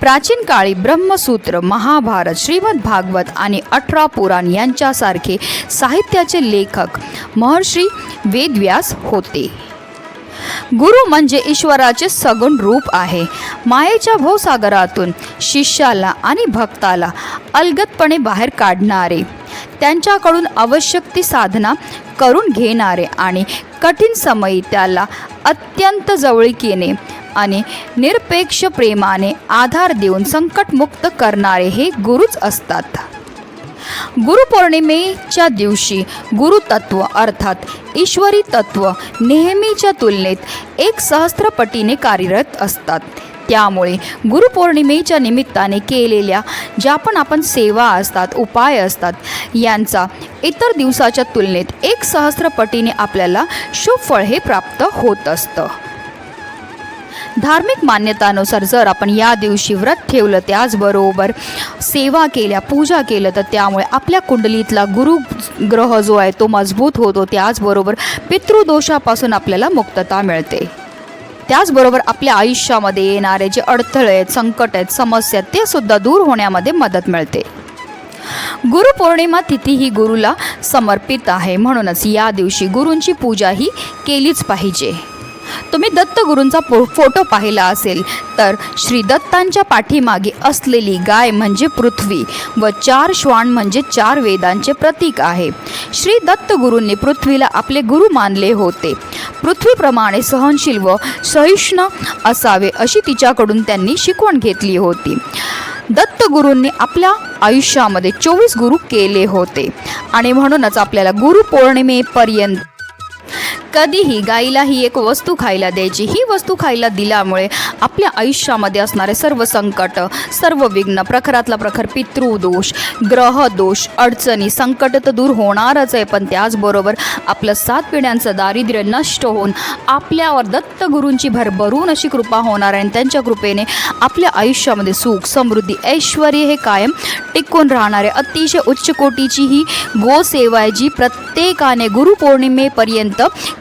प्राचीन काळी ब्रह्मसूत्र महाभारत श्रीमद भागवत आणि अठरा पुराण यांच्यासारखे साहित्याचे लेखक महर्षी वेदव्यास होते. गुरु म्हणजे ईश्वराचे सगुण रूप आहे. मायेच्या भवसागरातून शिष्याला आणि भक्ताला अलगतपणे बाहेर काढणारे त्यांच्याकडून आवश्यक ती साधना करून घेणारे आणि कठीण समयी त्याला अत्यंत जवळीकीने आणि निरपेक्ष प्रेमाने आधार देऊन संकटमुक्त करणारे हे गुरुच असतात. गुरुपौर्णिमेच्या दिवशी गुरुतत्व अर्थात ईश्वरी तत्व नेहमीच्या तुलनेत एक सहस्त्रपटीने कार्यरत असतात. त्यामुळे गुरुपौर्णिमेच्या निमित्ताने केलेल्या ज्या पण आपण सेवा असतात उपाय असतात यांचा इतर दिवसाच्या तुलनेत एक सहस्त्रपटीने आपल्याला शुभ फळ हे प्राप्त होत असतं. धार्मिक मान्यतानुसार जर आपण या दिवशी व्रत ठेवलं त्याचबरोबर सेवा केल्या पूजा केलं तर त्यामुळे आपल्या कुंडलीतला गुरु ग्रह जो आहे तो मजबूत होतो. त्याचबरोबर पितृदोषापासून आपल्याला मुक्तता मिळते. त्याचबरोबर आपल्या आयुष्यामध्ये येणारे जे अडथळे आहेत संकट आहेत समस्या आहेत ते सुद्धा दूर होण्यामध्ये मदत मिळते. गुरुपौर्णिमा तिथी ही गुरुला समर्पित आहे. म्हणूनच या दिवशी गुरूंची पूजा ही केलीच पाहिजे. तुम्ही दत्तगुरूंचा पो फोटो पाहिला असेल तर श्री दत्तांच्या पाठीमागे असलेली गाय म्हणजे पृथ्वी व चार श्वान म्हणजे चार वेदांचे प्रतीक आहे. श्री दत्तगुरूंनी पृथ्वीला आपले गुरु मानले होते. पृथ्वीप्रमाणे सहनशील व सहिष्णू असावे अशी तिच्याकडून त्यांनी शिकवण घेतली होती. दत्तगुरूंनी आपल्या आयुष्यामध्ये चोवीस गुरु केले होते आणि म्हणूनच आपल्याला गुरुपौर्णिमेपर्यंत कधीही गाईला ही एक वस्तू खायला द्यायची. ही वस्तू खायला दिल्यामुळे आपल्या आयुष्यामध्ये असणारे सर्व संकट सर्व विघ्न प्रखरातला प्रखर पितृदोष ग्रहदोष अडचणी संकट तर दूर होणारच आहे पण त्याचबरोबर आपलं सात पिढ्यांचं दारिद्र्य नष्ट होऊन आपल्यावर दत्तगुरूंची भरभरून अशी कृपा होणार आहे आणि त्यांच्या कृपेने आपल्या आयुष्यामध्ये सुख समृद्धी ऐश्वर हे कायम टिकून राहणारे अतिशय उच्च कोटीची ही गोसेवा आहे जी प्रत्येकाने गुरुपौर्णिमेपर्यंत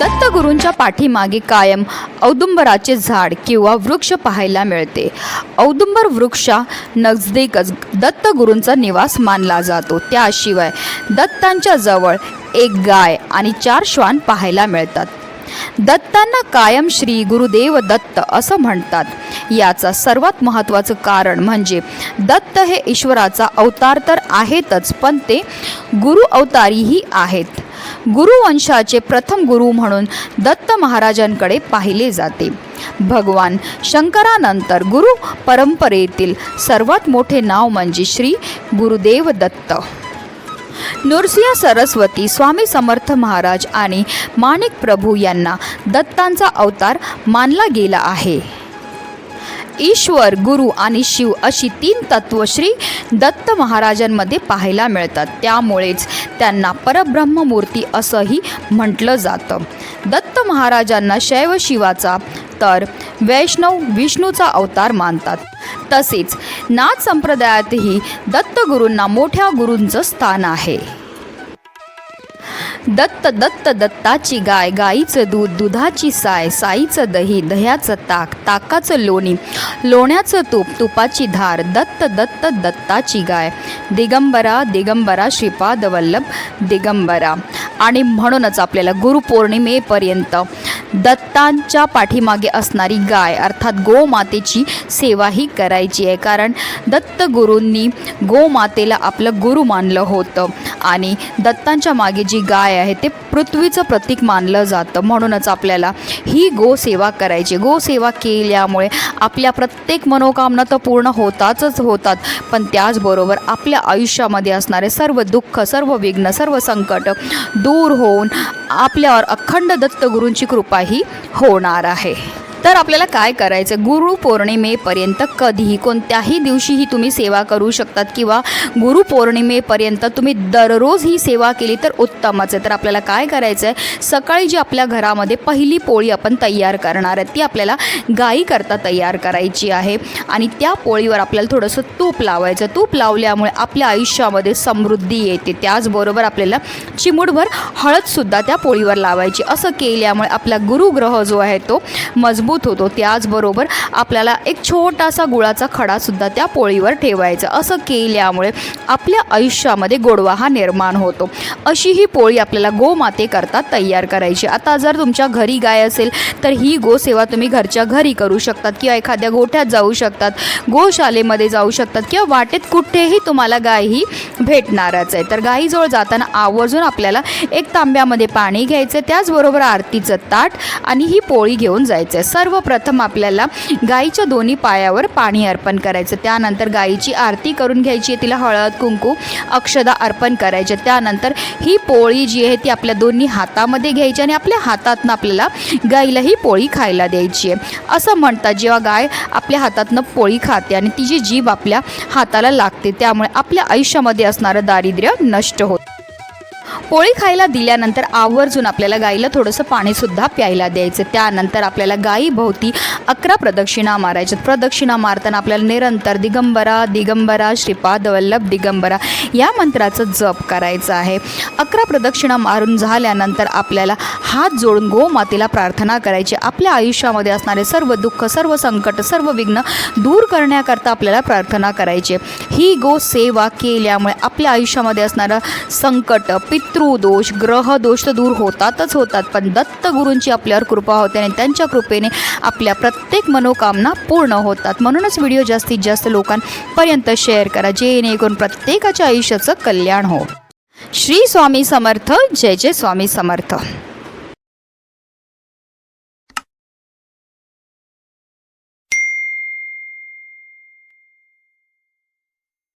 दत्तगुरूंच्या पाठीमागे कायम औदुंबराचे झाड किंवा वृक्ष पाहायला मिळते. औदुंबर वृक्षा नजदीकच दत्तगुरूंचा निवास मानला जातो. त्याशिवाय दत्तांच्या जवळ एक गाय आणि चार श्वान पाहायला मिळतात. दत्तांना कायम श्री गुरुदेव दत्त असं म्हणतात. याचा सर्वात महत्त्वाचं कारण म्हणजे दत्त हे ईश्वराचा अवतार तर आहेतच पण ते गुरु अवतारीही आहेत. गुरुवंशाचे प्रथम गुरु म्हणून दत्त महाराजांकडे पाहिले जाते. भगवान शंकरानंतर गुरु परंपरेतील सर्वात मोठे नाव म्हणजे श्री गुरुदेव दत्त. नृसिंह सरस्वती स्वामी समर्थ महाराज आणि माणिक प्रभू यांना दत्तांचा अवतार मानला गेला आहे. ईश्वर गुरु आणि शिव अशी तीन तत्व श्री दत्त महाराजांमध्ये पाहायला मिळतात. त्यामुळेच त्यांना परब्रह्ममूर्ती असंही म्हटलं जातं. दत्त महाराजांना शैव शिवाचा तर वैष्णव विष्णूचा अवतार मानतात. तसेच नाथ संप्रदायातही दत्तगुरूंना मोठ्या गुरूंचं स्थान आहे. दत्त दत्त दत्ताची गाय गाईचं दूध दुधाची साय साईचं दही दह्याचं ताक ताकाचं लोणी लोण्याचं तूप तुपाची धार दत्त दत्त दत्ताची गाय दिगंबरा दिगंबरा श्रीपाद वल्लभ दिगंबरा. आणि म्हणूनच आपल्याला गुरुपौर्णिमेपर्यंत दत्तांच्या पाठीमागे असणारी गाय अर्थात गोमातेची सेवाही करायची आहे. कारण दत्तगुरूंनी गोमातेला आपलं गुरु मानलं होतं. आणि दत्तांच्या मागे जी गाय आहे ते पृथ्वीचं प्रतीक मानलं जातं. म्हणूनच आपल्याला ही गोसेवा करायची. गोसेवा केल्यामुळे आपल्या प्रत्येक मनोकामना तर पूर्ण होतातच होतात. पण त्याचबरोबर आपल्या आयुष्यामध्ये असणारे सर्व दुःख सर्व विघ्न सर्व संकट दूर होऊन आपल्यावर अखंड दत्तगुरूंची कृपाही होणार आहे. तर आपल्याला काय करायचं? गुरुपौर्णिमेपर्यंत कधीही कोणत्याही दिवशीही तुम्ही सेवा करू शकतात किंवा गुरुपौर्णिमेपर्यंत तुम्ही दररोज ही सेवा केली तर उत्तमच आहे. तर आपल्याला काय करायचं आहे सकाळी जी आपल्या घरामध्ये पहिली पोळी आपण तयार करणार आहे ती आपल्याला गाईकरता तयार करायची आहे. आणि त्या पोळीवर आपल्याला थोडंसं तूप लावायचं. तूप लावल्यामुळे आपल्या आयुष्यामध्ये समृद्धी येते. त्याचबरोबर आपल्याला चिमूटभर हळदसुद्धा त्या पोळीवर लावायची. असं केल्यामुळे आपला गुरुग्रह जो आहे तो मजबूत होतो. त्याचबरोबर आपल्याला एक छोटासा गुळाचा खडासुद्धा त्या पोळीवर ठेवायचा. असं केल्यामुळे आपल्या आयुष्यामध्ये गोडवा हा निर्माण होतो. अशी ही पोळी आपल्याला गोमातेकरता तयार करायची. आता जर तुमच्या घरी गाय असेल तर ही गोसेवा तुम्ही घरच्या घरी करू शकतात किंवा एखाद्या गोठ्यात जाऊ शकतात गोशालेमध्ये जाऊ शकतात किंवा वाटेत कुठेही तुम्हाला गाय ही भेटणारच आहे. तर गाईजवळ जाताना आवर्जून आपल्याला एक तांब्यामध्ये पाणी घ्यायचं त्याचबरोबर आरतीचं ताट आणि ही पोळी घेऊन जायचं आहे सर्वप्रथम आपल्याला गाईच्या दोन्ही पायावर पाणी अर्पण करायचं. त्यानंतर गाईची आरती करून घ्यायची तिला हळद कुंकू अक्षदा अर्पण करायचे. त्यानंतर ही पोळी जी आहे ती आपल्या दोन्ही हातामध्ये घ्यायची आणि आपल्या हातातनं आपल्याला गाईला ही पोळी खायला द्यायची आहे. असं म्हणतात जेव्हा गाय आपल्या हातातनं पोळी खाते आणि तिची जीभ आपल्या हाताला लागते त्यामुळे आपल्या आयुष्यामध्ये असणारं दारिद्र्य नष्ट होतं पोळी खायला दिल्यानंतर आवर्जून आपल्याला गाईला थोडंसं पाणीसुद्धा प्यायला द्यायचं. त्यानंतर आपल्याला गाईभोवती अकरा प्रदक्षिणा मारायच्यात प्रदक्षिणा मारताना आपल्याला निरंतर दिगंबरा दिगंबरा श्रीपाद वल्लभ दिगंबरा या मंत्राचं जप करायचं आहे. अकरा प्रदक्षिणा मारून झाल्यानंतर आपल्याला हात जोडून गोमातेला प्रार्थना करायची. आपल्या आयुष्यामध्ये असणारे सर्व दुःख सर्व संकट सर्व विघ्न दूर करण्याकरता आपल्याला प्रार्थना करायची. ही गो सेवा केल्यामुळे आपल्या आयुष्यामध्ये असणारं संकट पितृदोष ग्रहदोष तर दूर होतातच होतात पण दत्तगुरूंची आपल्यावर कृपा होते आणि त्यांच्या कृपेने आपल्या प्रत्येक मनोकामना पूर्ण होतात. म्हणूनच व्हिडिओ जास्तीत जास्त लोकांपर्यंत शेअर करा जेणेकरून प्रत्येकाच्या आयुष्याचं कल्याण हो. श्री स्वामी समर्थ जय जय स्वामी समर्थ.